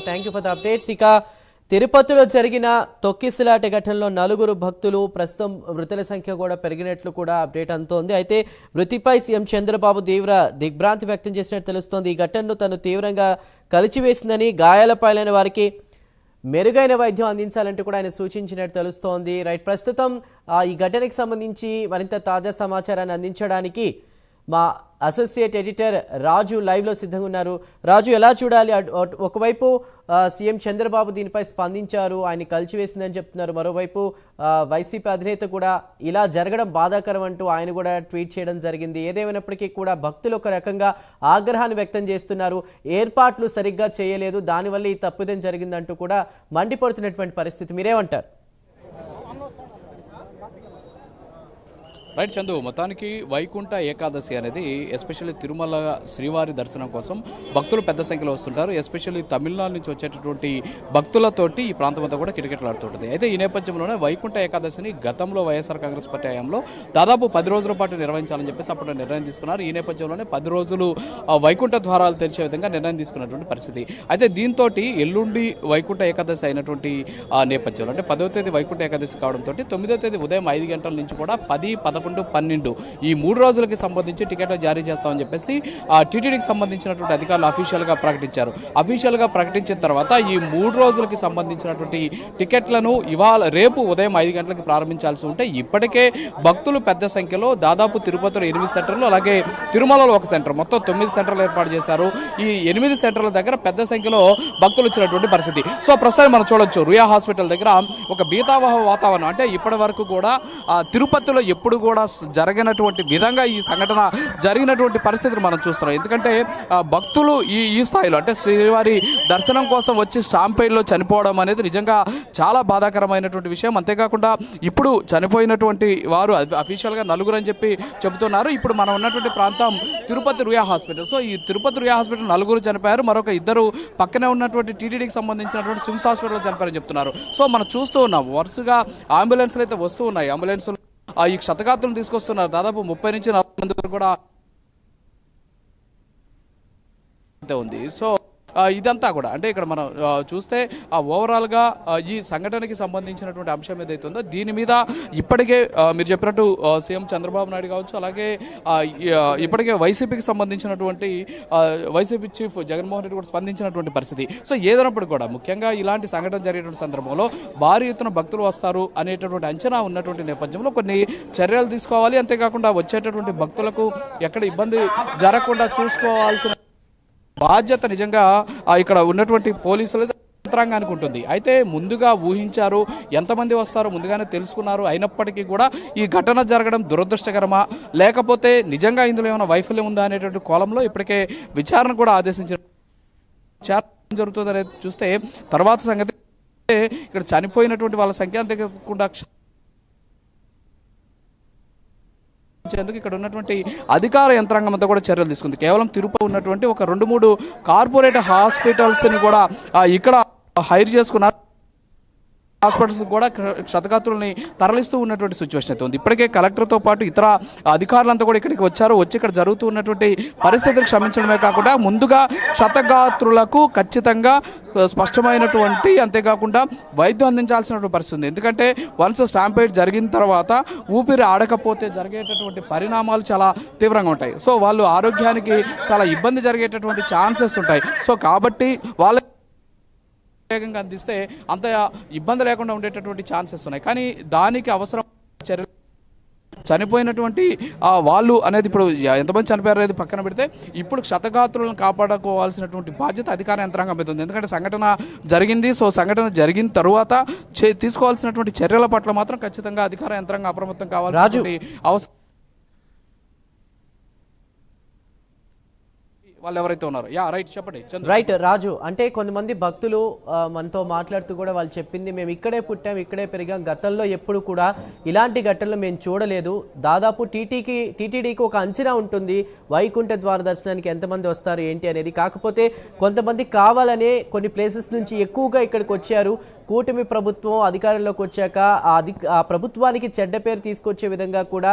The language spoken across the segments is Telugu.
Thank you for the updates ఇక తిరుపతిలో జరిగిన తొక్కిసలాట ఘటనలో నలుగురు భక్తులు ప్రస్తుతం మృతుల సంఖ్య కూడా పెరిగినట్లు కూడా అప్డేట్ అందుతోంది. అయితే మృతిపై సీఎం చంద్రబాబు తీవ్ర దిగ్భ్రాంతి వ్యక్తం చేసినట్టు తెలుస్తోంది. ఈ ఘటనను తను తీవ్రంగా కలిచివేసిందని గాయాలపాలైన వారికి మెరుగైన వైద్యం అందించాలంటూ కూడా ఆయన సూచించినట్టు తెలుస్తోంది. రైట్ ప్రస్తుతం ఆ, ఈ ఘటనకు సంబంధించి మరింత తాజా సమాచారాన్ని అందించడానికి మా అసోసియేట్ ఎడిటర్ రాజు లైవ్లో సిద్ధంగా ఉన్నారు. రాజు ఎలా చూడాలి? ఒకవైపు సీఎం చంద్రబాబు దీనిపై స్పందించారు ఆయన కలిచివేసిందని చెప్తున్నారు. మరోవైపు వైసీపీ అధినేత కూడా ఇలా జరగడం బాధాకరం అంటూ ఆయన కూడా ట్వీట్ చేయడం జరిగింది. ఏదేమైనప్పటికీ కూడా భక్తులు ఒక రకంగా ఆగ్రహాన్ని వ్యక్తం చేస్తున్నారు. ఏర్పాట్లు సరిగ్గా చేయలేదు. దానివల్ల ఈ తప్పిదం జరిగిందంటూ కూడా మండిపడుతున్నటువంటి పరిస్థితి. మీరేమంటారు? రైట్ చందు మొత్తానికి వైకుంఠ ఏకాదశి అనేది ఎస్పెషల్లీ తిరుమల శ్రీవారి దర్శనం కోసం భక్తులు పెద్ద సంఖ్యలో వస్తుంటారు. ఎస్పెషల్లీ తమిళనాడు నుంచి వచ్చేటటువంటి భక్తులతోటి ఈ ప్రాంతం అంతా కూడా కిటకిటలాడుతుంటుంది అయితే ఈ నేపథ్యంలోనే వైకుంఠ ఏకాదశిని గతంలో వైఎస్ఆర్ కాంగ్రెస్ పార్టీ హయాంలో దాదాపు పది రోజుల పాటు నిర్వహించాలని చెప్పేసి అప్పుడు నిర్ణయం తీసుకున్నారు. ఈ నేపథ్యంలోనే పది రోజులు ఆ, వైకుంఠ ద్వారాలు తెరిచే విధంగా నిర్ణయం తీసుకున్నటువంటి పరిస్థితి. అయితే దీంతో ఎల్లుండి వైకుంఠ ఏకాదశి అయినటువంటి ఆ నేపథ్యంలో అంటే పదో తేదీ వైకుంఠ ఏకాదశి కావడంతో తొమ్మిదో తేదీ ఉదయం ఐదు గంటల నుంచి కూడా పది పదకొండు పన్నెండు. ఈ మూడు రోజులకి సంబంధించి టికెట్లు జారీ చేస్తామని చెప్పేసి ఆ టీటీడీకి సంబంధించినటువంటి అధికారులు అఫీషియల్గా ప్రకటించారు. అఫీషియల్గా ప్రకటించిన తర్వాత ఈ మూడు రోజులకి సంబంధించినటువంటి టికెట్లను ఇవాళ రేపు ఉదయం ఐదు గంటలకు ప్రారంభించాల్సి ఉంటే ఇప్పటికే భక్తులు పెద్ద సంఖ్యలో దాదాపు తిరుపతిలో ఎనిమిది సెంటర్లు అలాగే తిరుమలలో ఒక సెంటర్ మొత్తం తొమ్మిది సెంటర్లు ఏర్పాటు చేశారు. ఈ ఎనిమిది సెంటర్ల దగ్గర పెద్ద సంఖ్యలో భక్తులు వచ్చినటువంటి పరిస్థితి. సో ప్రస్తుతం మనం చూడొచ్చు రుయా హాస్పిటల్ దగ్గర ఒక బీతావహ వాతావరణం. అంటే ఇప్పటి వరకు కూడా తిరుపతిలో ఎప్పుడు కూడా కూడా జరిగినటువంటి విధంగా ఈ సంఘటన జరిగినటువంటి పరిస్థితిని మనం చూస్తున్నాం. ఎందుకంటే భక్తులు ఈ ఈ స్థాయిలో అంటే శ్రీవారి దర్శనం కోసం వచ్చి స్టాంపైడ్లో చనిపోవడం అనేది నిజంగా చాలా బాధాకరమైనటువంటి విషయం. అంతేకాకుండా ఇప్పుడు చనిపోయినటువంటి వారు అఫీషియల్గా నలుగురు అని చెప్పి చెబుతున్నారు. ఇప్పుడు మనం ఉన్నటువంటి ప్రాంతం తిరుపతి రుయా హాస్పిటల్. సో ఈ తిరుపతి రుయా హాస్పిటల్ నలుగురు చనిపోయారు. మరొక ఇద్దరు పక్కనే ఉన్నటువంటి టీటీడీకి సంబంధించినటువంటి స్విమ్స్ హాస్పిటల్ చనిపోయారని చెప్తున్నారు. సో మనం చూస్తూ ఉన్నాం. వరుసగా అంబులెన్స్లు అయితే వస్తూ ఉన్నాయి. అంబులెన్సులు ఈ క్షతగాత్రులు తీసుకొస్తున్నారు. దాదాపు ముప్పై నుంచి నలభై మంది వరకు కూడా ఉంది. సో ఇదంతా కూడా. అంటే ఇక్కడ మనం చూస్తే ఆ ఓవరాల్గా ఈ సంఘటనకి సంబంధించినటువంటి అంశం ఏదైతే ఉందో దీని మీద ఇప్పటికే మీరు చెప్పినట్టు సీఎం చంద్రబాబు నాయుడు కావచ్చు అలాగే ఇప్పటికే వైసీపీకి సంబంధించినటువంటి వైసీపీ చీఫ్ జగన్మోహన్ రెడ్డి కూడా స్పందించినటువంటి పరిస్థితి. సో ఏదైనప్పుడు కూడా ముఖ్యంగా ఇలాంటి సంఘటన జరిగేటువంటి సందర్భంలో భారీ ఎత్తున భక్తులు వస్తారు అనేటటువంటి అంచనా ఉన్నటువంటి నేపథ్యంలో కొన్ని చర్యలు తీసుకోవాలి. అంతేకాకుండా వచ్చేటటువంటి భక్తులకు ఎక్కడ ఇబ్బంది జరగకుండా చూసుకోవాల్సిన బాధ్యత నిజంగా ఇక్కడ ఉన్నటువంటి పోలీసులు యంత్రాంగానికి ఉంటుంది అయితే ముందుగా ఊహించారు ఎంతమంది వస్తారో ముందుగానే తెలుసుకున్నారు. అయినప్పటికీ కూడా ఈ ఘటన జరగడం దురదృష్టకరమా? లేకపోతే నిజంగా ఇందులో ఏమైనా వైఫల్యం ఉందా అనేటువంటి కోలంలో ఇప్పటికే విచారణ కూడా ఆదేశించిన విచారణ జరుగుతుంది అనేది చూస్తే తర్వాత సంగతి ఇక్కడ చనిపోయినటువంటి వాళ్ళ సంఖ్య అంతేకాకుండా చేందుకు ఇక్కడ ఉన్నటువంటి అధికార యంత్రాంగం అంతా కూడా చర్యలు తీసుకుంది. కేవలం తిరుపతి ఉన్నటువంటి ఒక రెండు మూడు కార్పొరేట్ హాస్పిటల్స్ని కూడా ఇక్కడ హైర్ చేసుకున్నారు. హాస్పిటల్స్ కూడా క్షతగాత్రుల్ని తరలిస్తూ ఉన్నటువంటి సిచ్యువేషన్ అయితే ఉంది. ఇప్పటికే కలెక్టర్తో పాటు ఇతర అధికారులంతా కూడా ఇక్కడికి వచ్చారు. వచ్చి ఇక్కడ జరుగుతూ ఉన్నటువంటి పరిస్థితులు క్షమించడమే కాకుండా ముందుగా క్షతగాత్రులకు ఖచ్చితంగా స్పష్టమైనటువంటి అంతేకాకుండా వైద్యం అందించాల్సినటువంటి పరిస్థితి ఉంది. ఎందుకంటే వన్స్ స్టాంపేడ్ జరిగిన తర్వాత ఊపిరి ఆడకపోతే జరిగేటటువంటి పరిణామాలు చాలా తీవ్రంగా ఉంటాయి. సో వాళ్ళు ఆరోగ్యానికి చాలా ఇబ్బంది జరిగేటటువంటి ఛాన్సెస్ ఉంటాయి. సో కాబట్టి వాళ్ళ వేగంగా అందిస్తే అంత ఇబ్బంది లేకుండా ఉండేటటువంటి ఛాన్సెస్ ఉన్నాయి. కానీ దానికి అవసరం చర్యలు చనిపోయినటువంటి వాళ్ళు అనేది ఇప్పుడు ఎంతమంది చనిపోయారు అనేది పక్కన పెడితే ఇప్పుడు క్షతగాత్రులను కాపాడుకోవాల్సినటువంటి బాధ్యత అధికార యంత్రాంగం మీద ఉంది. ఎందుకంటే సంఘటన జరిగింది. సో సంఘటన జరిగిన తరువాత తీసుకోవాల్సినటువంటి చర్యల పట్ల మాత్రం ఖచ్చితంగా అధికార యంత్రాంగం అప్రమత్తం కావాల్సినటువంటి అవసరం వాళ్ళు ఎవరైతే ఉన్నారో. యా రైట్ చెప్పండి. రైట్ రాజు అంటే కొంతమంది భక్తులు మనతో మాట్లాడుతూ కూడా వాళ్ళు చెప్పింది మేము ఇక్కడే పుట్టాం ఇక్కడే పెరిగాం గతంలో ఎప్పుడు కూడా ఇలాంటి ఘటనలు మేము చూడలేదు. దాదాపు టీటీకి టీటీడీకి ఒక అంచనా ఉంటుంది వైకుంఠ ద్వార దర్శనానికి ఎంతమంది వస్తారు ఏంటి అనేది. కాకపోతే కొంతమంది కావాలనే కొన్ని ప్లేసెస్ నుంచి ఎక్కువగా ఇక్కడికి వచ్చారు. కూటమి ప్రభుత్వం అధికారంలోకి వచ్చాక ఆ అధి ఆ ప్రభుత్వానికి చెడ్డ పేరు తీసుకొచ్చే విధంగా కూడా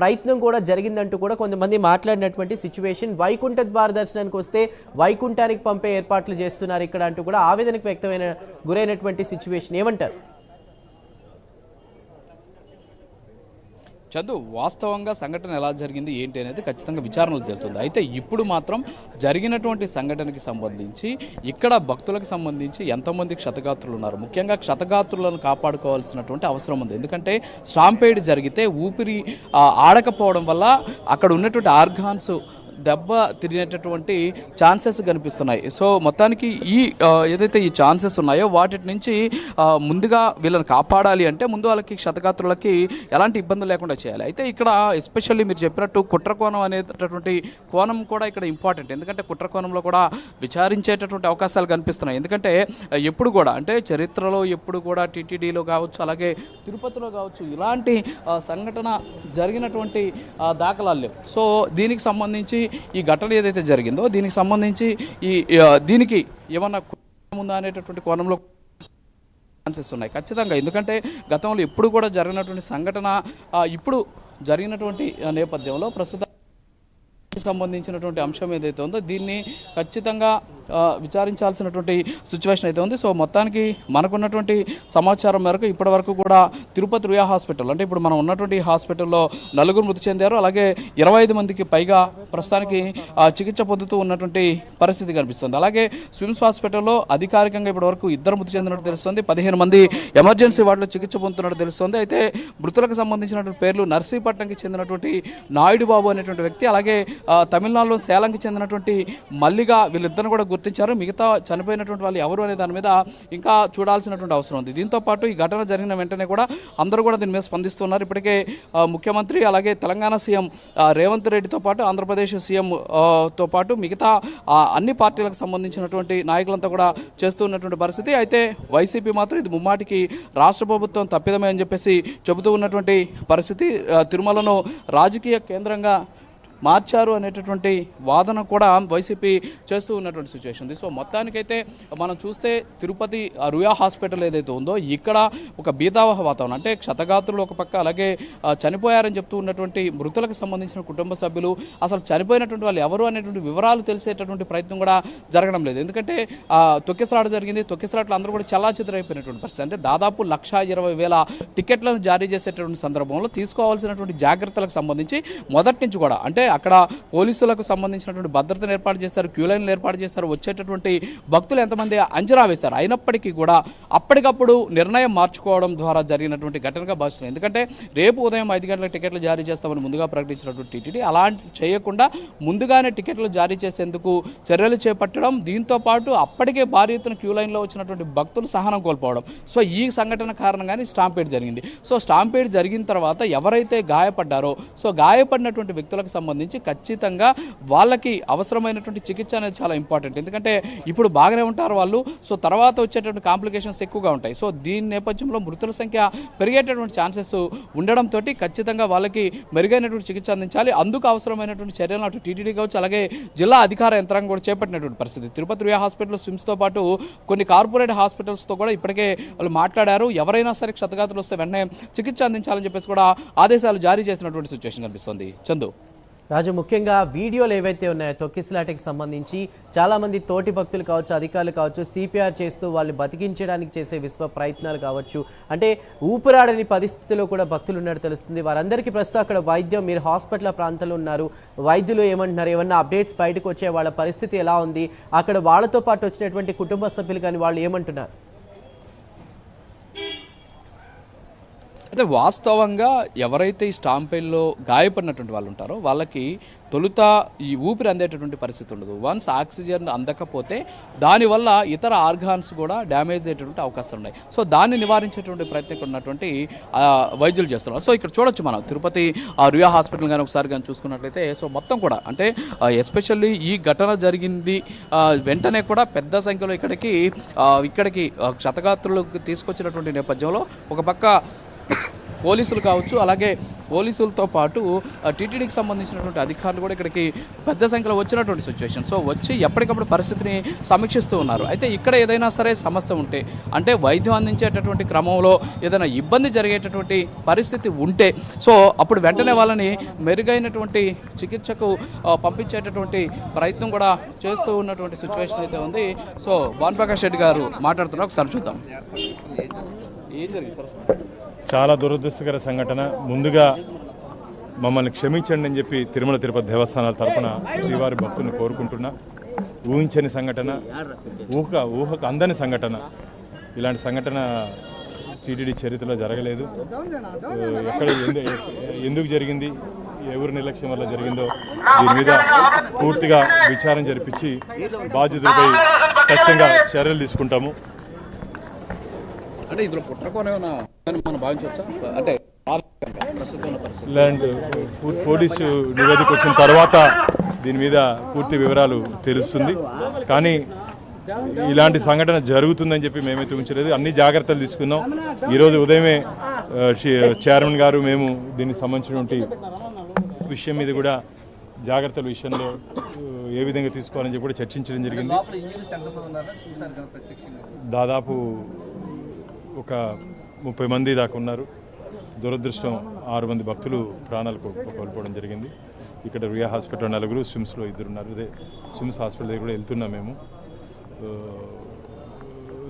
ప్రయత్నం కూడా జరిగిందంటూ కూడా కొంతమంది మాట్లాడినటువంటి సిచ్యువేషన్ వైకుంఠ ద్వార దర్శనానికి వస్తే వైకుంఠానికి పంపే ఏర్పాట్లు చేస్తున్నారు ఇక్కడ అంటూ కూడా ఆవేదనకు వ్యక్తమైన గురైనటువంటి సిచ్యువేషన్ ఏమంటారు? చందు వాస్తవంగా సంఘటన ఎలా జరిగింది ఏంటి అనేది ఖచ్చితంగా విచారణలు తెలుస్తుంది. అయితే ఇప్పుడు మాత్రం జరిగినటువంటి సంఘటనకి సంబంధించి ఇక్కడ భక్తులకు సంబంధించి ఎంతమంది క్షతగాత్రులు ఉన్నారు. ముఖ్యంగా క్షతగాత్రులను కాపాడుకోవాల్సినటువంటి అవసరం ఉంది. ఎందుకంటే స్టాంపేడ్ జరిగితే ఊపిరి ఆడకపోవడం వల్ల అక్కడ ఉన్నటువంటి ఆర్గాన్స్ దెబ్బ తిరిగేటటువంటి ఛాన్సెస్ కనిపిస్తున్నాయి. సో మొత్తానికి ఈ ఏదైతే ఈ ఛాన్సెస్ ఉన్నాయో వాటి నుంచి ముందుగా వీళ్ళని కాపాడాలి అంటే ముందు వాళ్ళకి క్షతగాత్రులకి ఎలాంటి ఇబ్బందులు లేకుండా చేయాలి. అయితే ఇక్కడ ఎస్పెషల్లీ మీరు చెప్పినట్టు కుట్ర కోణం అనేటటువంటి కోణం కూడా ఇక్కడ ఇంపార్టెంట్. ఎందుకంటే కుట్ర కోణంలో కూడా విచారించేటటువంటి అవకాశాలు కనిపిస్తున్నాయి. ఎందుకంటే ఎప్పుడు కూడా అంటే చరిత్రలో ఎప్పుడు కూడా టీటీడీలో కావచ్చు అలాగే తిరుపతిలో కావచ్చు ఇలాంటి సంఘటన జరిగినటువంటి దాఖలాలు లేవు. సో దీనికి సంబంధించి ఈ ఘటన ఏదైతే జరిగిందో దీనికి సంబంధించి ఈ దీనికి ఏమన్నా ఉందా అనేటటువంటి కోణంలో ఛాన్సెస్ ఉన్నాయి. ఖచ్చితంగా. ఎందుకంటే గతంలో ఎప్పుడు కూడా జరిగినటువంటి సంఘటన ఇప్పుడు జరిగినటువంటి నేపథ్యంలో ప్రస్తుతం సంబంధించినటువంటి అంశం ఏదైతే ఉందో దీన్ని ఖచ్చితంగా విచారించాల్సినటువంటి సిచ్యువేషన్ అయితే ఉంది. సో మొత్తానికి మనకున్నటువంటి సమాచారం మేరకు ఇప్పటి వరకు కూడా తిరుపతి రుయా హాస్పిటల్ అంటే ఇప్పుడు మనం ఉన్నటువంటి హాస్పిటల్లో నలుగురు మృతి చెందారు. అలాగే ఇరవై ఐదు మందికి పైగా ప్రస్తుతానికి చికిత్స పొందుతూ ఉన్నటువంటి పరిస్థితి కనిపిస్తుంది. అలాగే స్విమ్స్ హాస్పిటల్లో అధికారికంగా ఇప్పటి వరకు ఇద్దరు మృతి చెందినట్టు తెలుస్తుంది. పదిహేను మంది ఎమర్జెన్సీ వార్డులో చికిత్స పొందుతున్నట్టు తెలుస్తుంది. అయితే మృతులకు సంబంధించినటువంటి పేర్లు నర్సీపట్నంకి చెందినటువంటి నాయుడు బాబు అనేటువంటి వ్యక్తి అలాగే తమిళనాడులో సేలంకి చెందినటువంటి మల్లిగా వీళ్ళిద్దరిని కూడా గుర్తించారు. మిగతా చనిపోయినటువంటి వాళ్ళు ఎవరు అనే దాని మీద ఇంకా చూడాల్సినటువంటి అవసరం ఉంది. దీంతో పాటు ఈ ఘటన జరిగిన వెంటనే కూడా అందరూ కూడా దీని మీద స్పందిస్తున్నారు. ఇప్పటికే ముఖ్యమంత్రి అలాగే తెలంగాణ సీఎం రేవంత్ రెడ్డితో పాటు ఆంధ్రప్రదేశ్ సీఎం తో పాటు మిగతా అన్ని పార్టీలకు సంబంధించినటువంటి నాయకులంతా కూడా చేస్తున్నటువంటి పరిస్థితి. అయితే వైసీపీ మాత్రం ఇది ముమ్మాటికి రాష్ట్ర ప్రభుత్వం తప్పిదమే అని చెప్పేసి చెబుతూ ఉన్నటువంటి పరిస్థితి. తిరుమలను రాజకీయ కేంద్రంగా మార్చారు అనేటటువంటి వాదన కూడా వైసీపీ చేస్తూ ఉన్నటువంటి సిచ్యువేషన్ ఉంది సో మొత్తానికైతే మనం చూస్తే తిరుపతి రుయా హాస్పిటల్ ఏదైతే ఉందో ఇక్కడ ఒక బీతావహ వాతావరణం. అంటే క్షతగాత్రులు ఒక పక్క అలాగే చనిపోయారని చెప్తూ ఉన్నటువంటి మృతులకు సంబంధించిన కుటుంబ సభ్యులు అసలు చనిపోయినటువంటి వాళ్ళు ఎవరు అనేటువంటి వివరాలు తెలిసేటటువంటి ప్రయత్నం కూడా జరగడం లేదు. ఎందుకంటే ఆ, తొక్కిసలాట జరిగింది. తొక్కిసలాట్లు అందరూ కూడా చల్లాచిత్రైపోయినటువంటి పరిస్థితి. అంటే దాదాపు లక్ష ఇరవై వేల టికెట్లను జారీ చేసేటటువంటి సందర్భంలో తీసుకోవాల్సినటువంటి జాగ్రత్తలకు సంబంధించి మొదటి నుంచి కూడా అంటే అక్కడ పోలీసులకు సంబంధించినటువంటి భద్రతను ఏర్పాటు చేశారు క్యూ లైన్లు ఏర్పాటు చేశారు. వచ్చేటటువంటి భక్తులు ఎంతమంది అంచనా వేశారు? అయినప్పటికీ కూడా అప్పటికప్పుడు నిర్ణయం మార్చుకోవడం ద్వారా జరిగినటువంటి ఘటనగా భావిస్తున్నాయి ఎందుకంటే రేపు ఉదయం ఐదు గంటల టికెట్లు జారీ చేస్తామని ముందుగా ప్రకటించినటువంటి టీటీడీ అలాంటి చేయకుండా ముందుగానే టికెట్లు జారీ చేసేందుకు చర్యలు చేపట్టడం దీంతో పాటు అప్పటికే భారీ ఎత్తున క్యూ లైన్లో వచ్చినటువంటి భక్తులు సహనం కోల్పోవడం. సో ఈ సంఘటన కారణంగానే స్టాంపేడ్ జరిగింది. సో స్టాంపేడ్ జరిగిన తర్వాత ఎవరైతే గాయపడ్డారో సో గాయపడినటువంటి వ్యక్తులకు సంబంధించి ఖచ్చితంగా వాళ్ళకి అవసరమైనటువంటి చికిత్స అనేది చాలా ఇంపార్టెంట్. ఎందుకంటే ఇప్పుడు బాగానే ఉంటారు వాళ్ళు. సో తర్వాత వచ్చేటువంటి కాంప్లికేషన్స్ ఎక్కువగా ఉంటాయి. సో దీని నేపథ్యంలో మృతుల సంఖ్య పెరిగేటటువంటి ఛాన్సెస్ ఉండడంతో ఖచ్చితంగా వాళ్ళకి మెరుగైనటువంటి చికిత్స అందించాలి. అందుకు అవసరమైనటువంటి చర్యలు అటు టీటీడీ కావచ్చు అలాగే జిల్లా అధికార యంత్రాంగం కూడా చేపట్టినటువంటి పరిస్థితి. తిరుపతి రియా హాస్పిటల్ స్విమ్స్తో పాటు కొన్ని కార్పొరేట్ హాస్పిటల్స్తో కూడా ఇప్పటికే వాళ్ళు మాట్లాడారు. ఎవరైనా సరే క్షతగాతులు వస్తే వెంటనే చికిత్స అందించాలని చెప్పేసి కూడా ఆదేశాలు జారీ చేసినటువంటి సిచ్యువేషన్ కనిపిస్తుంది. చందు. రాజు ముఖ్యంగా వీడియోలు ఏవైతే ఉన్నాయో తొక్కిసలాటకి సంబంధించి చాలామంది తోటి భక్తులు కావచ్చు అధికారులు కావచ్చు సిపిఆర్ చేస్తూ వాళ్ళని బతికించడానికి చేసే విశ్వ ప్రయత్నాలు కావచ్చు. అంటే ఊపిరాడని పరిస్థితిలో కూడా భక్తులు ఉన్నట్టు తెలుస్తుంది. వారందరికీ ప్రస్తుతం అక్కడ వైద్యం మీరు హాస్పిటల్ ప్రాంతంలో ఉన్నారు. వైద్యులు ఏమంటున్నారు? ఏమన్నా అప్డేట్స్ బయటకు వచ్చే వాళ్ళ పరిస్థితి ఎలా ఉంది? అక్కడ వాళ్ళతో పాటు వచ్చినటువంటి కుటుంబ సభ్యులు కానీ వాళ్ళు ఏమంటున్నారు? అయితే వాస్తవంగా ఎవరైతే ఈ స్టాంపేల్లో గాయపడినటువంటి వాళ్ళు ఉంటారో వాళ్ళకి తొలుత ఈ ఊపిరి అందేటటువంటి పరిస్థితి ఉండదు. వన్స్ ఆక్సిజన్ అందకపోతే దానివల్ల ఇతర ఆర్గాన్స్ కూడా డ్యామేజ్ అయ్యేటువంటి అవకాశాలు ఉన్నాయి. సో దాన్ని నివారించేటువంటి ప్రయత్నం ఉన్నటువంటి వైద్యులు చేస్తున్నారు. సో ఇక్కడ చూడొచ్చు మనం తిరుపతి ఆ రుయా హాస్పిటల్ కానీ ఒకసారి కానీ చూసుకున్నట్లయితే సో మొత్తం కూడా అంటే ఎస్పెషల్లీ ఈ ఘటన జరిగింది వెంటనే కూడా పెద్ద సంఖ్యలో ఇక్కడికి ఇక్కడికి క్షతగాత్రులకు తీసుకొచ్చినటువంటి నేపథ్యంలో ఒక పక్క పోలీసులు కావచ్చు అలాగే పోలీసులతో పాటు టీటీడీకి సంబంధించినటువంటి అధికారులు కూడా ఇక్కడికి పెద్ద సంఖ్యలో వచ్చినటువంటి సిచ్యువేషన్ సో వచ్చి ఎప్పటికప్పుడు పరిస్థితిని సమీక్షిస్తూ ఉన్నారు. అయితే ఇక్కడ ఏదైనా సరే సమస్య ఉంటే అంటే వైద్యం అందించేటటువంటి క్రమంలో ఏదైనా ఇబ్బంది జరిగేటటువంటి పరిస్థితి ఉంటే సో అప్పుడు వెంటనే వాళ్ళని మెరుగైనటువంటి చికిత్సకు పంపించేటటువంటి ప్రయత్నం కూడా చేస్తూ ఉన్నటువంటి సిచ్యువేషన్ అయితే ఉంది. సో భానుప్రకాష్ రెడ్డి గారు మాట్లాడుతున్నారు. ఒకసారి చూద్దాం. ఏం జరిగింది? సార్ చాలా దురదృష్టకర సంఘటన. ముందుగా మమ్మల్ని క్షమించండి అని చెప్పి తిరుమల తిరుపతి దేవస్థానాల తరపున శ్రీవారి భక్తుని కోరుకుంటున్నా. ఊహించని సంఘటన ఊహక ఊహకు అందని సంఘటన. ఇలాంటి సంఘటన టీటీడీ చరిత్రలో జరగలేదు. ఎక్కడ ఎందుకు జరిగింది ఎవరి నిర్లక్ష్యం వల్ల జరిగిందో దీని మీద పూర్తిగా విచారం జరిపించి బాధ్యతలపై ఖచ్చితంగా చర్యలు తీసుకుంటాము. అంటే ఇందులో పుట్టకోనే మనం భావించవచ్చా? అంటే పోలీసు నివేదిక వచ్చిన తర్వాత దీని మీద పూర్తి వివరాలు తెలుస్తుంది. కానీ ఇలాంటి సంఘటన జరుగుతుందని చెప్పి మేమైతే ఉంచలేదు అన్ని జాగ్రత్తలు తీసుకున్నాం. ఈరోజు ఉదయమే చైర్మన్ గారు మేము దీనికి సంబంధించినటువంటి విషయం మీద కూడా జాగ్రత్తల విషయంలో ఏ విధంగా తీసుకోవాలని చెప్పి కూడా చర్చించడం జరిగింది. దాదాపు ఒక ముప్పై మంది దాకా ఉన్నారు. దురదృష్టం ఆరు మంది భక్తులు ప్రాణాలు కో- కోల్పోవడం జరిగింది. ఇక్కడ రియా హాస్పిటల్ నలుగురు స్విమ్స్లో ఇద్దరు ఉన్నారు. అదే స్విమ్స్ హాస్పిటల్ దగ్గర కూడా వెళ్తున్నాం మేము.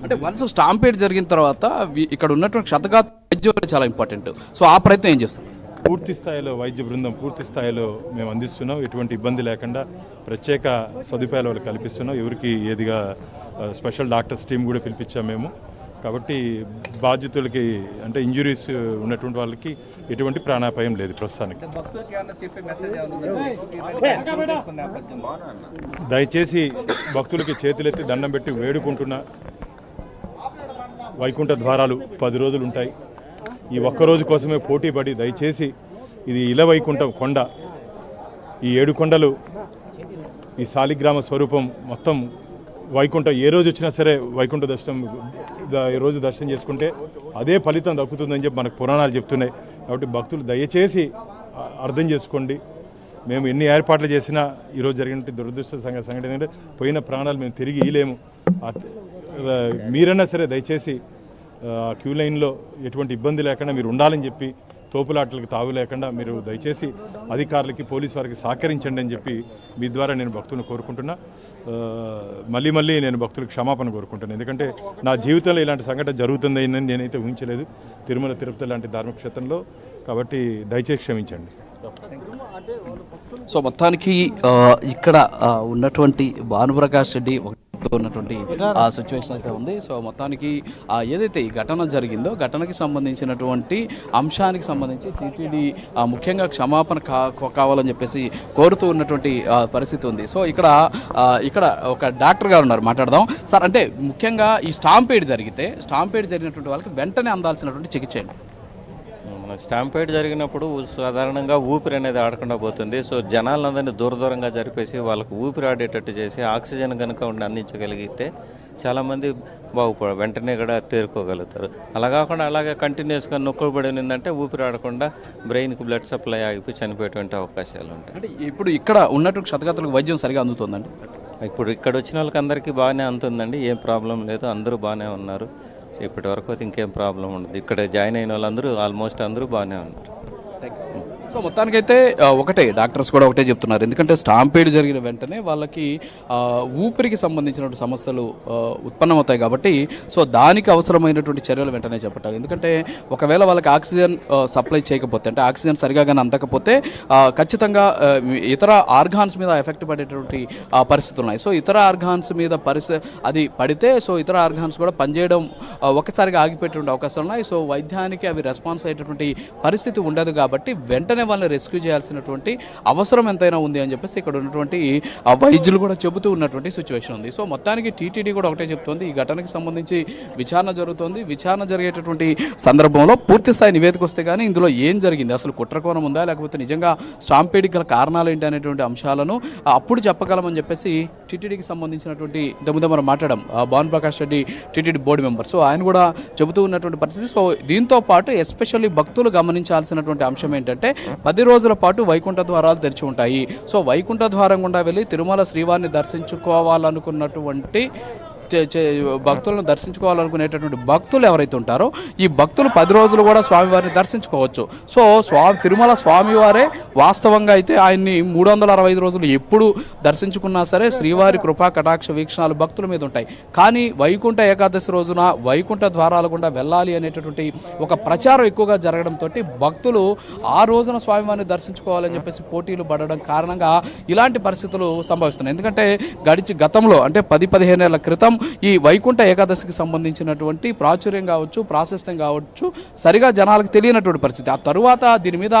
అంటే వన్స్ స్టాంపేడ్ జరిగిన తర్వాత ఇక్కడ ఉన్నటువంటి క్షతగాత వైద్యం చాలా ఇంపార్టెంట్ సో ఆ ప్రయత్నం ఏం చేస్తాం పూర్తి స్థాయిలో వైద్య బృందం పూర్తి స్థాయిలో మేము అందిస్తున్నాం. ఎటువంటి ఇబ్బంది లేకుండా ప్రత్యేక సదుపాయాలు వాళ్ళకి కల్పిస్తున్నాం. ఎవరికి ఏదిగా స్పెషల్ డాక్టర్స్ టీం కూడా పిలిపించాం మేము. కాబట్టి బాధితులకి అంటే ఇంజురీస్ ఉన్నటువంటి వాళ్ళకి ఎటువంటి ప్రాణాపాయం లేదు ప్రస్తుతానికి. దయచేసి భక్తులకి చేతులెత్తి దండం పెట్టి వేడుకుంటున్నా వైకుంఠ ద్వారాలు పది రోజులు ఉంటాయి. ఈ ఒక్క రోజు కోసమే పోటీ పడి దయచేసి ఇది ఇల వైకుంఠం కొండ. ఈ ఏడు కొండలు ఈ శాలిగ్రామ స్వరూపం మొత్తం వైకుంఠ ఏ రోజు వచ్చినా సరే వైకుంఠ దర్శనం ఈ రోజు దర్శనం చేసుకుంటే అదే ఫలితం దక్కుతుందని చెప్పి మనకు పురాణాలు చెప్తున్నాయి. కాబట్టి భక్తులు దయచేసి అర్థం చేసుకోండి. మేము ఎన్ని ఏర్పాట్లు చేసినా ఈరోజు జరిగిన దురదృష్ట సంఘ సంఘటన ఏంటంటే పోయిన ప్రాణాలు మేము తిరిగి ఇయలేము మీరైనా సరే దయచేసి క్యూ లైన్లో ఎటువంటి ఇబ్బంది లేకుండా మీరు ఉండాలని చెప్పి తోపులాటలకు తావు లేకుండా మీరు దయచేసి అధికారులకి పోలీసు వారికి సహకరించండి అని చెప్పి మీ ద్వారా నేను భక్తులను కోరుకుంటున్నా. మళ్ళీ మళ్ళీ నేను భక్తులకు క్షమాపణ కోరుకుంటున్నాను ఎందుకంటే నా జీవితంలో ఇలాంటి సంఘటన జరుగుతుందని నేనైతే ఊహించలేదు. తిరుమల తిరుపతి లాంటి ధార్మిక క్షేత్రంలో. కాబట్టి దయచేసి క్షమించండి. సో మొత్తానికి ఇక్కడ ఉన్నటువంటి భానుప్రకాష్ రెడ్డి ఉన్నటువంటి ఆ సిచ్యువేషన్ అయితే ఉంది. సో మొత్తానికి ఆ, ఏదైతే ఈ ఘటన జరిగిందో ఘటనకి సంబంధించినటువంటి అంశానికి సంబంధించి టీటీడీ ముఖ్యంగా క్షమాపణ కా కావాలని చెప్పేసి కోరుతూ ఉన్నటువంటి పరిస్థితి ఉంది. సో ఇక్కడ ఇక్కడ ఒక డాక్టర్ గారు ఉన్నారు. మాట్లాడదాం. సార్ అంటే ముఖ్యంగా ఈ స్టాంపేడ్ జరిగితే స్టాంపేడ్ జరిగినటువంటి వాళ్ళకి వెంటనే అందాల్సినటువంటి చికిత్స స్టాంపేడ్ జరిగినప్పుడు సాధారణంగా ఊపిరి అనేది ఆడకుండా పోతుంది. సో జనాలందరినీ దూర దూరంగా జరిపేసి వాళ్ళకు ఊపిరి ఆడేటట్టు చేసి ఆక్సిజన్ కనుక ఉండి అందించగలిగితే చాలామంది బాగుపడ వెంటనే కూడా తేరుకోగలుగుతారు. అలా కాకుండా అలాగే కంటిన్యూస్గా ఉందంటే ఊపిరి ఆడకుండా బ్రెయిన్కి బ్లడ్ సప్లై ఆగిపోయి చనిపోయేటువంటి అవకాశాలు ఉంటాయి. అంటే ఇప్పుడు ఇక్కడ ఉన్నటువంటి క్షతగాతులకు వైద్యం సరిగా అందుతుందండి? ఇప్పుడు ఇక్కడ వచ్చిన వాళ్ళకి అందరికీ బాగానే అందుతుందండి ఏం ప్రాబ్లం లేదు. అందరూ బాగానే ఉన్నారు. ఇప్పటి వరకు ఇంకేం ప్రాబ్లం ఉండదు. ఇక్కడ జాయిన్ అయిన వాళ్ళందరూ ఆల్మోస్ట్ అందరూ బాగానే ఉన్నారు. సో మొత్తానికైతే ఒకటే డాక్టర్స్ కూడా ఒకటే చెప్తున్నారు. ఎందుకంటే స్టాంపేడ్ జరిగిన వెంటనే వాళ్ళకి ఊపిరికి సంబంధించినటువంటి సమస్యలు ఉత్పన్నమవుతాయి కాబట్టి సో దానికి అవసరమైనటువంటి చర్యలు వెంటనే చేపట్టాలి. ఎందుకంటే ఒకవేళ వాళ్ళకి ఆక్సిజన్ సప్లై చేయకపోతే అంటే ఆక్సిజన్ సరిగా కానీ అందకపోతే ఖచ్చితంగా ఇతర ఆర్గాన్స్ మీద ఎఫెక్ట్ పడేటువంటి పరిస్థితులు ఉన్నాయి. సో ఇతర ఆర్గాన్స్ మీద పరిస్థితి అది పడితే సో ఇతర ఆర్గాన్స్ కూడా పనిచేయడం ఒకసారిగా ఆగిపోయేటువంటి అవకాశాలు ఉన్నాయి. సో వైద్యానికి అవి రెస్పాన్స్ అయ్యేటటువంటి పరిస్థితి ఉండదు కాబట్టి వెంటనే వెంటనే వాళ్ళని రెస్క్యూ చేయాల్సినటువంటి అవసరం ఎంతైనా ఉంది అని చెప్పేసి ఇక్కడ ఉన్నటువంటి వైద్యులు కూడా చెబుతూ ఉన్నటువంటి సిచ్యువేషన్ ఉంది. సో మొత్తానికి టీటీడీ కూడా ఒకటే చెప్తోంది. ఈ ఘటనకి సంబంధించి విచారణ జరుగుతోంది. విచారణ జరిగేటటువంటి సందర్భంలో పూర్తి స్థాయి నివేదిక వస్తే కానీ ఇందులో ఏం జరిగింది? అసలు కుట్రకోణం ఉందా? లేకపోతే నిజంగా స్టాంపేడికి గల కారణాలు ఏంటి అనేటువంటి అంశాలను అప్పుడు చెప్పగలమని చెప్పేసి టీటీడీకి సంబంధించినటువంటి ఇంతకుముందే మనం మాట్లాడడం ఆ, Prakash Reddy TTD board member. So ఆయన కూడా చెబుతూ ఉన్నటువంటి పరిస్థితి. సో దీంతో పాటు ఎస్పెషల్లీ భక్తులు గమనించాల్సినటువంటి అంశం ఏంటంటే పది రోజుల పాటు వైకుంఠ ద్వారాలు తెరిచి ఉంటాయి. సో వైకుంఠ ద్వారం గుండా వెళ్ళి తిరుమల శ్రీవారిని దర్శించుకోవాలనుకున్నటువంటి భక్తులను దర్శించుకోవాలనుకునేటటువంటి భక్తులు ఎవరైతే ఉంటారో ఈ భక్తులు పది రోజులు కూడా స్వామివారిని దర్శించుకోవచ్చు. సో స్వామి తిరుమల స్వామివారే వాస్తవంగా అయితే ఆయన్ని మూడు వందల అరవై ఐదు రోజులు ఎప్పుడు దర్శించుకున్నా సరే శ్రీవారి కృపా కటాక్ష వీక్షణాలు భక్తుల మీద ఉంటాయి. కానీ వైకుంఠ ఏకాదశి రోజున వైకుంఠ ద్వారాల గుండా వెళ్ళాలి అనేటటువంటి ఒక ప్రచారం ఎక్కువగా జరగడంతో భక్తులు ఆ రోజున స్వామివారిని దర్శించుకోవాలని చెప్పేసి పోటీలు పడడం కారణంగా ఇలాంటి పరిస్థితులు సంభవిస్తున్నాయి. ఎందుకంటే గడిచి గతంలో అంటే పది పదిహేను ఏళ్ళ క్రితం ఈ వైకుంఠ ఏకాదశికి సంబంధించినటువంటి ప్రాచుర్యం కావచ్చు ప్రాశస్త్యం కావచ్చు సరిగా జనాలకు తెలియనటువంటి పరిస్థితి. ఆ తరువాత దీని మీద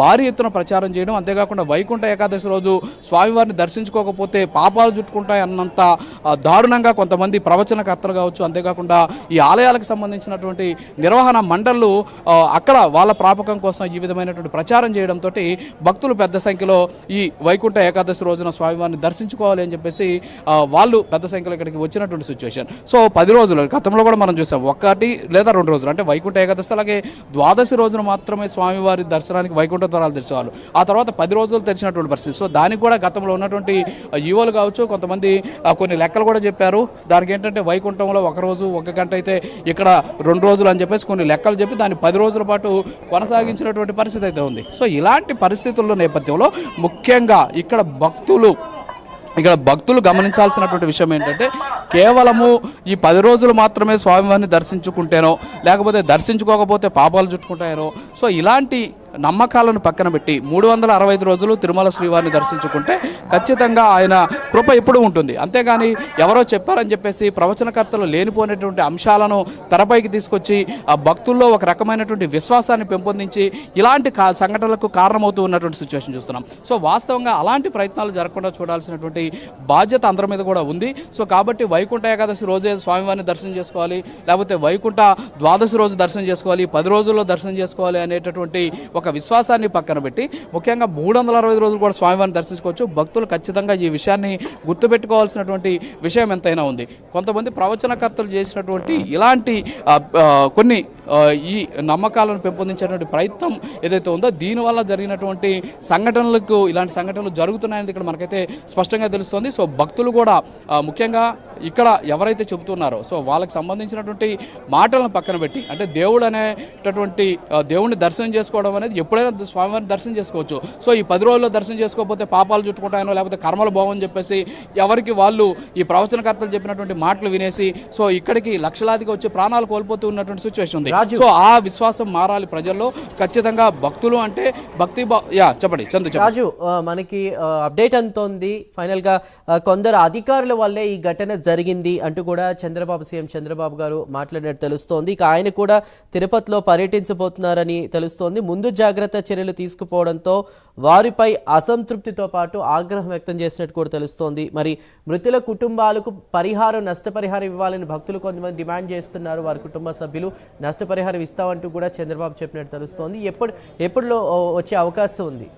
భారీ ఎత్తున ప్రచారం చేయడం అంతేకాకుండా వైకుంఠ ఏకాదశి రోజు స్వామివారిని దర్శించుకోకపోతే పాపాలు చుట్టుకుంటాయి అన్నంత దారుణంగా కొంతమంది ప్రవచనకర్తలు కావచ్చు అంతేకాకుండా ఈ ఆలయాలకు సంబంధించినటువంటి నిర్వహణ మండళ్ళు అక్కడ వాళ్ళ ప్రాపకం కోసం ఈ విధమైనటువంటి ప్రచారం చేయడంతో భక్తులు పెద్ద సంఖ్యలో ఈ వైకుంఠ ఏకాదశి రోజున స్వామివారిని దర్శించుకోవాలి అని చెప్పేసి వాళ్ళు పెద్ద సంఖ్యలో ఇక్కడికి వచ్చినటువంటి సిచ్యువేషన్ సో పది రోజులు గతంలో కూడా మనం చూసాం ఒకటి లేదా రెండు రోజులు. అంటే వైకుంఠ ఏకాదశి అలాగే ద్వాదశి రోజున మాత్రమే స్వామివారి దర్శనానికి వైకుంఠ ద్వారాలు తెరిచేవాళ్ళు. ఆ తర్వాత పది రోజులు తెరిచినటువంటి పరిస్థితి. సో దానికి కూడా గతంలో ఉన్నటువంటి యువలు కావచ్చు కొంతమంది కొన్ని లెక్కలు కూడా చెప్పారు. దానికి ఏంటంటే వైకుంఠంలో ఒక రోజు ఒక గంట అయితే ఇక్కడ రెండు రోజులు అని చెప్పేసి కొన్ని లెక్కలు చెప్పి దాన్ని పది రోజుల పాటు కొనసాగించినటువంటి పరిస్థితి అయితే ఉంది. సో ఇలాంటి పరిస్థితుల్లో నేపథ్యంలో ముఖ్యంగా ఇక్కడ భక్తులు ఇక్కడ భక్తులు గమనించాల్సినటువంటి విషయం ఏంటంటే కేవలము ఈ పది రోజులు మాత్రమే స్వామివారిని దర్శించుకుంటేనో లేకపోతే దర్శించుకోకపోతే పాపాలు చుట్టుకుంటాయనో సో ఇలాంటి నమ్మకాలను పక్కన పెట్టి మూడు వందల అరవై ఐదు రోజులు తిరుమల శ్రీవారిని దర్శించుకుంటే ఖచ్చితంగా ఆయన కృప ఎప్పుడూ ఉంటుంది. అంతేగాని ఎవరో చెప్పారని చెప్పేసి ప్రవచనకర్తలు లేనిపోయినటువంటి అంశాలను తెరపైకి తీసుకొచ్చి ఆ భక్తుల్లో ఒక రకమైనటువంటి విశ్వాసాన్ని పెంపొందించి ఇలాంటి కా సంఘటనలకు కారణమవుతూ ఉన్నటువంటి సిచ్యువేషన్ చూస్తున్నాం. సో వాస్తవంగా అలాంటి ప్రయత్నాలు జరగకుండా చూడాల్సినటువంటి బాధ్యత అందరి మీద కూడా ఉంది. సో కాబట్టి వైకుంఠ ఏకాదశి రోజే స్వామివారిని దర్శనం చేసుకోవాలి. లేకపోతే వైకుంఠ ద్వాదశి రోజు దర్శనం చేసుకోవాలి. పది రోజుల్లో దర్శనం చేసుకోవాలి అనేటటువంటి ఒక ఒక విశ్వాసాన్ని పక్కన పెట్టి ముఖ్యంగా మూడు వందల అరవై రోజులు కూడా స్వామివారిని దర్శించుకోవచ్చు. భక్తులు ఖచ్చితంగా ఈ విషయాన్ని గుర్తుపెట్టుకోవాల్సినటువంటి విషయం ఎంతైనా ఉంది. కొంతమంది ప్రవచనకర్తలు చేసినటువంటి ఇలాంటి కొన్ని ఈ నమ్మకాలను పెంపొందించేటువంటి ప్రయత్నం ఏదైతే ఉందో దీనివల్ల జరిగినటువంటి సంఘటనలకు ఇలాంటి సంఘటనలు జరుగుతున్నాయని ఇక్కడ మనకైతే స్పష్టంగా తెలుస్తుంది. సో భక్తులు కూడా ముఖ్యంగా ఇక్కడ ఎవరైతే చెబుతున్నారో సో వాళ్ళకి సంబంధించినటువంటి మాటలను పక్కన పెట్టి అంటే దేవుడు అనేటటువంటి దేవుడిని దర్శనం చేసుకోవడం అనేది ఎప్పుడైనా స్వామివారిని దర్శనం చేసుకోవచ్చు. సో ఈ పది రోజుల్లో దర్శనం చేసుకోకపోతే పాపాలు చుట్టుకుంటాయనో లేకపోతే కర్మలు బావని చెప్పేసి ఎవరికి వాళ్ళు ఈ ప్రవచనకర్తలు చెప్పినటువంటి మాటలు వినేసి సో ఇక్కడికి లక్షలాదిగా వచ్చి ప్రాణాలు కోల్పోతూ ఉన్నటువంటి సిచ్యువేషన్ ఉంది. సో ఆ విశ్వాసం మారాలి ప్రజల్లో. ఖచ్చితంగా భక్తులు అంటే భక్తి యా చెప్పండి చందు రాజు మనకి అప్డేట్ అంతోంది ఫైనల్గా ఆ, కొందరు అధికారుల వల్లే ఈ ఘటన జరిగింది అంటూ కూడా చంద్రబాబు సీఎం చంద్రబాబు గారు మాట్లాడినట్టు తెలుస్తోంది. ఇక ఆయన కూడా తిరుపతిలో పర్యటించబోతున్నారని తెలుస్తోంది. ముందు జాగ్రత్త చర్యలు తీసుకుపోవడంతో వారిపై అసంతృప్తితో పాటు ఆగ్రహం వ్యక్తం చేసినట్టు కూడా తెలుస్తోంది. మరి మృతుల కుటుంబాలకు పరిహారం నష్టపరిహారం ఇవ్వాలని భక్తులు కొంతమంది డిమాండ్ చేస్తున్నారు. వారి కుటుంబ సభ్యులు నష్టపరిహారం ఇస్తామంటూ కూడా చంద్రబాబు చెప్పినట్టు తెలుస్తోంది. ఎప్పుడు ఎప్పుడులో వచ్చే అవకాశం ఉంది?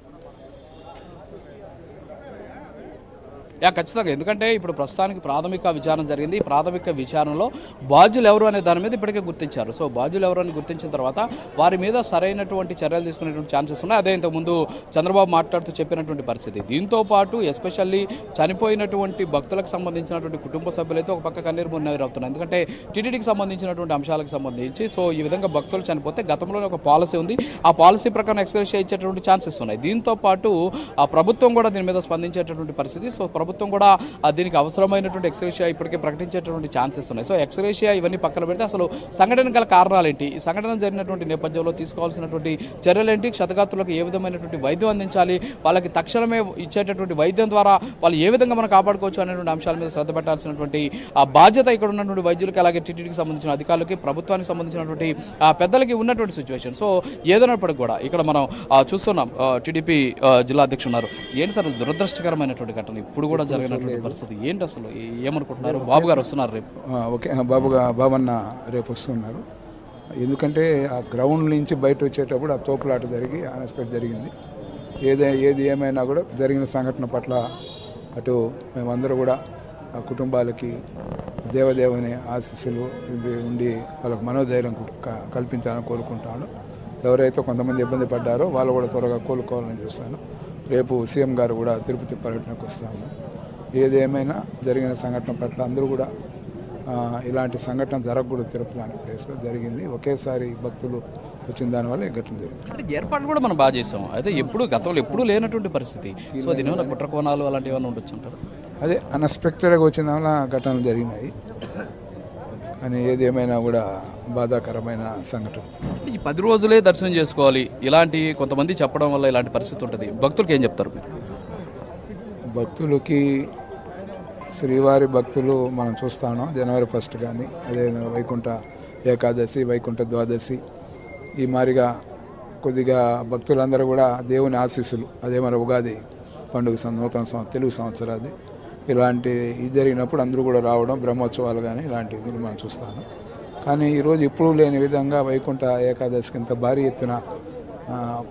యా ఖచ్చితంగా. ఎందుకంటే ఇప్పుడు ప్రస్తుతానికి ప్రాథమిక విచారణ జరిగింది. ఈ ప్రాథమిక విచారణలో బాధ్యులు ఎవరు అనే దాని మీద ఇప్పటికే గుర్తించారు. సో బాధ్యులు ఎవరు అని గుర్తించిన తర్వాత వారి మీద సరైనటువంటి చర్యలు తీసుకునేటువంటి ఛాన్సెస్ ఉన్నాయి. అదే ఇంతకుముందు చంద్రబాబు మాట్లాడుతూ చెప్పినటువంటి పరిస్థితి. దీంతో పాటు ఎస్పెషల్లీ చనిపోయినటువంటి భక్తులకు సంబంధించినటువంటి కుటుంబ సభ్యులైతే ఒక పక్క కన్నీరు మున్నీరు అవుతున్నాయి ఎందుకంటే టీటీడీకి సంబంధించినటువంటి అంశాలకు సంబంధించి సో ఈ విధంగా భక్తులు చనిపోతే గతంలోనే ఒక పాలసీ ఉంది. ఆ పాలసీ ప్రకారం ఎక్స్గ్రేషియా ఇచ్చేటువంటి ఛాన్సెస్ ఉన్నాయి. దీంతో పాటు ఆ ప్రభుత్వం కూడా దీని మీద స్పందించేటటువంటి పరిస్థితి. సో ప్రభుత్వం కూడా దీనికి అవసరమైనటువంటి ఎక్స్రేషియా ఇప్పటికే ప్రకటించేటువంటి ఛాన్సెస్ ఉన్నాయి. సో ఎక్స్రేషియా ఇవన్నీ పక్కన పెడితే అసలు సంఘటన గల కారణాలు ఏంటి ఈ సంఘటన జరిగినటువంటి నేపథ్యంలో తీసుకోవాల్సినటువంటి చర్యలు ఏంటి క్షతగాత్రులకు ఏ విధమైనటువంటి వైద్యం అందించాలి? వాళ్ళకి తక్షణమే ఇచ్చేటటువంటి వైద్యం ద్వారా వాళ్ళు ఏ విధంగా మనం కాపాడుకోవచ్చు అనేటువంటి అంశాల మీద శ్రద్ధ పెట్టాల్సినటువంటి ఆ బాధ్యత ఇక్కడ ఉన్నటువంటి వైద్యులకి అలాగే టీటీడీకి సంబంధించిన అధికారులకి ప్రభుత్వానికి సంబంధించినటువంటి ఆ పెద్దలకి ఉన్నటువంటి సిచ్యువేషన్ సో ఏదైనప్పటికీ కూడా ఇక్కడ మనం చూస్తున్నాం టీడీపీ జిల్లా అధ్యక్షున్నారు ఏంటి సార్ దురదృష్టకరమైనటువంటి ఘటన ఇప్పుడు కూడా జరిగినటువంటి పరిస్థితి ఏంటి అసలు? ఏమనుకుంటున్నారు? బాబు గారు వస్తున్నారు రేపు. ఓకే. ఆ, బాబుగా బాబన్న రేపు వస్తున్నారు. ఎందుకంటే ఆ గ్రౌండ్ నుంచి బయట వచ్చేటప్పుడు ఆ తోపులాట జరిగి అన్ఎక్స్పెక్ట్ జరిగింది. ఏదే ఏది ఏమైనా కూడా జరిగిన సంఘటన పట్ల అటు మేమందరూ కూడా ఆ కుటుంబాలకి దేవదేవుని ఆశీస్సులు ఇవి ఉండి వాళ్ళకు మనోధైర్యం కల్పించాలని కోరుకుంటాను. ఎవరైతే కొంతమంది ఇబ్బంది పడ్డారో వాళ్ళు కూడా త్వరగా కోలుకోవాలని చూస్తాను. రేపు సీఎం గారు కూడా తిరుపతి పర్యటనకు వస్తాను ఏదేమైనా జరిగిన సంఘటన పట్ల అందరూ కూడా ఇలాంటి సంఘటన జరగకూడదు తిరుపతి లాంటి ప్లేస్లో జరిగింది. ఒకేసారి భక్తులు వచ్చిన దానివల్ల ఈ ఘటన జరిగింది. అంటే ఏర్పాట్లు కూడా మనం బాగా చేసాం. అయితే ఎప్పుడు గతంలో ఎప్పుడూ లేనటువంటి పరిస్థితి. సో దీని ఏమైనా కుట్ర కోణాలు అలాంటివి ఏమైనా ఉండొచ్చు అంటారు? అదే అన్ఎక్స్పెక్టెడ్గా వచ్చిన వల్ల ఘటనలు జరిగినాయి. కానీ ఏది ఏమైనా కూడా బాధాకరమైన సంఘటన. ఈ పది రోజులే దర్శనం చేసుకోవాలి. ఇలాంటి కొంతమంది చెప్పడం వల్ల ఇలాంటి పరిస్థితి ఉంటుంది. భక్తులకు ఏం చెప్తారు మీరు? భక్తులకి శ్రీవారి భక్తులు మనం చూస్తాను జనవరి ఫస్ట్ కానీ అదే వైకుంఠ ఏకాదశి వైకుంఠ ద్వాదశి. ఈ మారిగా కొద్దిగా భక్తులందరూ కూడా దేవుని ఆశీస్సులు అదే మరి ఉగాది పండుగ నూతన తెలుగు సంవత్సరాది. ఇలాంటి ఇది జరిగినప్పుడు అందరూ కూడా రావడం బ్రహ్మోత్సవాలు కానీ ఇలాంటివి మనం చూస్తాను. కానీ ఈరోజు ఇప్పుడు లేని విధంగా వైకుంఠ ఏకాదశికి ఇంత భారీ ఎత్తున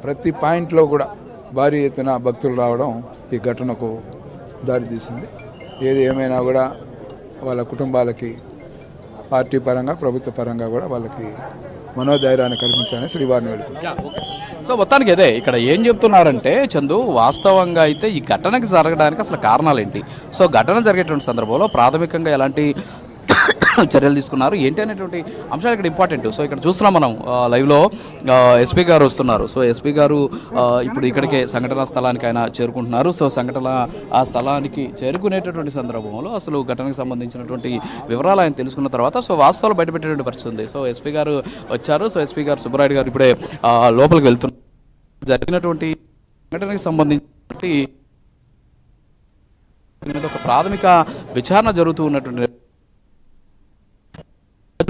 ప్రతి పాయింట్లో కూడా భారీ ఎత్తున భక్తులు రావడం ఈ ఘటనకు దారితీసింది ఏది ఏమైనా కూడా వాళ్ళ కుటుంబాలకి పార్టీ పరంగా ప్రభుత్వ పరంగా కూడా వాళ్ళకి మనోధైర్యాన్ని కల్పించాలని శ్రీవారిని వేడుకుంటున్నాను సో మొత్తానికి అదే ఇక్కడ ఏం చెప్తున్నారంటే చందు వాస్తవంగా అయితే ఈ ఘటనకి జరగడానికి అసలు కారణాలు ఏంటి సో ఘటన జరిగేటువంటి సందర్భంలో ప్రాథమికంగా ఎలాంటి చర్యలు తీసుకున్నారు. ఏంటి అనేటువంటి అంశాలు ఇక్కడ ఇంపార్టెంట్ సో ఇక్కడ చూస్తున్నాం మనం లైవ్లో ఎస్పీ గారు వస్తున్నారు. సో ఎస్పీ గారు ఇప్పుడు ఇక్కడికే సంఘటన స్థలానికి ఆయన చేరుకుంటున్నారు. సో సంఘటన ఆ స్థలానికి చేరుకునేటటువంటి సందర్భంలో అసలు ఘటనకు సంబంధించినటువంటి వివరాలు ఆయన తెలుసుకున్న తర్వాత సో వాస్తవాలు బయటపెట్టేటువంటి పరిస్థితి ఉంది. సో ఎస్పీ గారు వచ్చారు. సో ఎస్పీ గారు సుబ్బరాయుడు గారు ఇప్పుడే లోపలికి వెళ్తున్నారు. జరిగినటువంటి సంఘటనకి సంబంధించి ఒక ప్రాథమిక విచారణ జరుగుతూ ఉన్నటువంటి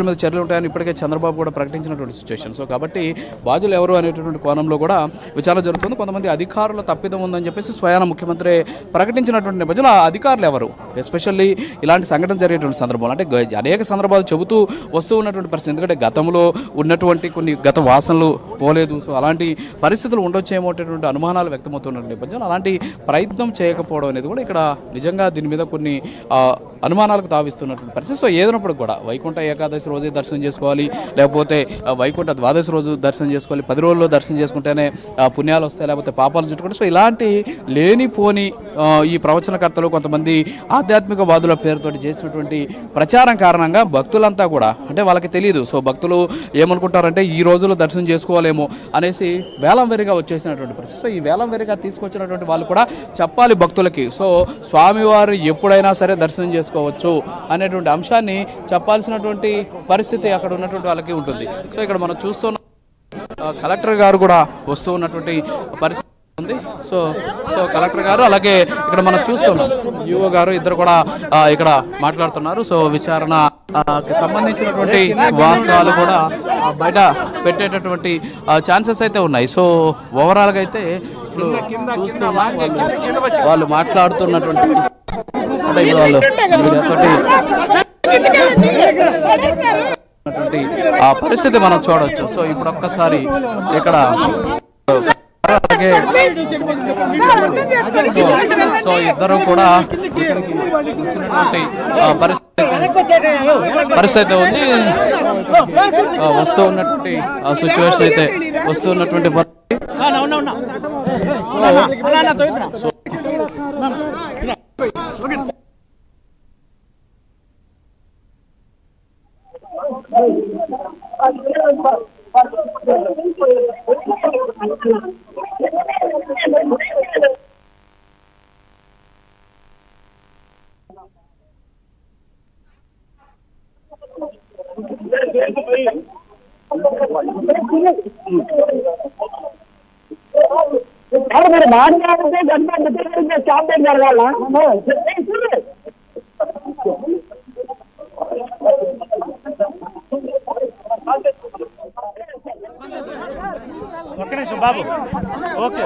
మీద చర్యలు ఉంటాయని ఇప్పటికే చంద్రబాబు కూడా ప్రకటించినటువంటి సిచ్యువేషన్ సో కాబట్టి బాధ్యులు ఎవరు అనేటటువంటి కోణంలో కూడా విచారణ జరుగుతుంది. కొంతమంది అధికారుల తప్పిదం ఉందని చెప్పేసి స్వయాన ముఖ్యమంత్రి ప్రకటించినటువంటి నేపథ్యంలో ఆ అధికారులు ఎవరు? ఎస్పెషల్లీ ఇలాంటి సంఘటన జరిగేటువంటి సందర్భంలో అంటే గ- అనేక సందర్భాలు చెబుతూ వస్తూ ఉన్నటువంటి పరిస్థితి. ఎందుకంటే గతంలో ఉన్నటువంటి కొన్ని గత వాసనలు పోలేదు. సో అలాంటి పరిస్థితులు ఉండొచ్చేమో అనేటువంటి అనుమానాలు వ్యక్తమవుతున్న నేపథ్యంలో అలాంటి ప్రయత్నం చేయకపోవడం అనేది కూడా ఇక్కడ నిజంగా దీని మీద కొన్ని అనుమానాలకు తావిస్తున్నటువంటి పరిస్థితి. సో ఏదైనప్పుడు కూడా వైకుంఠ ఏకాదశి రోజే దర్శనం చేసుకోవాలి. లేకపోతే వైకుంఠ ద్వాదశి రోజు దర్శనం చేసుకోవాలి. పది రోజుల్లో దర్శనం చేసుకుంటేనే పుణ్యాలు వస్తాయి లేకపోతే పాపాలు చుట్టుకుంటే సో ఇలాంటి లేనిపోని ఈ ప్రవచనకర్తలు కొంతమంది ఆధ్యాత్మిక వాదుల పేరుతోటి చేసినటువంటి ప్రచారం కారణంగా భక్తులంతా కూడా అంటే వాళ్ళకి తెలియదు సో భక్తులు ఏమనుకుంటారంటే ఈ రోజుల్లో దర్శనం చేసుకోవాలేమో అనేసి వేలం వెరిగా వచ్చేసినటువంటి పరిస్థితి. సో ఈ వేలం వెరిగా తీసుకొచ్చినటువంటి వాళ్ళు కూడా చెప్పాలి భక్తులకి. సో స్వామివారు ఎప్పుడైనా సరే దర్శనం చేసుకోవచ్చు అనేటువంటి అంశాన్ని చెప్పాల్సినటువంటి పరిస్థితి అక్కడ ఉన్నటువంటి వాళ్ళకి ఉంటుంది. సో ఇక్కడ మనం చూస్తున్న కలెక్టర్ గారు కూడా వస్తూ ఉన్నటువంటి పరిస్థితి ఉంది. సో సో కలెక్టర్ గారు అలాగే ఇక్కడ మనం చూస్తున్నాం. యువ గారు ఇద్దరు కూడా ఇక్కడ మాట్లాడుతున్నారు. సో విచారణ కి సంబంధించినటువంటి వాస్తవాలు కూడా బయట పెట్టేటటువంటి ఛాన్సెస్ అయితే ఉన్నాయి. సో ఓవరాల్గా అయితే ఇప్పుడు చూస్తున్నాం వాళ్ళు వాళ్ళు మాట్లాడుతున్నటువంటి అంటే వాళ్ళు ఆ పరిస్థితి మనం చూడవచ్చు సో ఇప్పుడు ఒక్కసారి ఇక్కడ సో ఇద్దరు కూడా పరిస్థితి ఉంది. వస్తూ ఉన్నటువంటి సిచ్యువేషన్ అయితే వస్తూ ఉన్నటువంటి పరిస్థితి. மாநிலத்தை கண்டு அந்த பேர் சாப்பிட்டு இருக்காங்களா బాబు. ఓకే.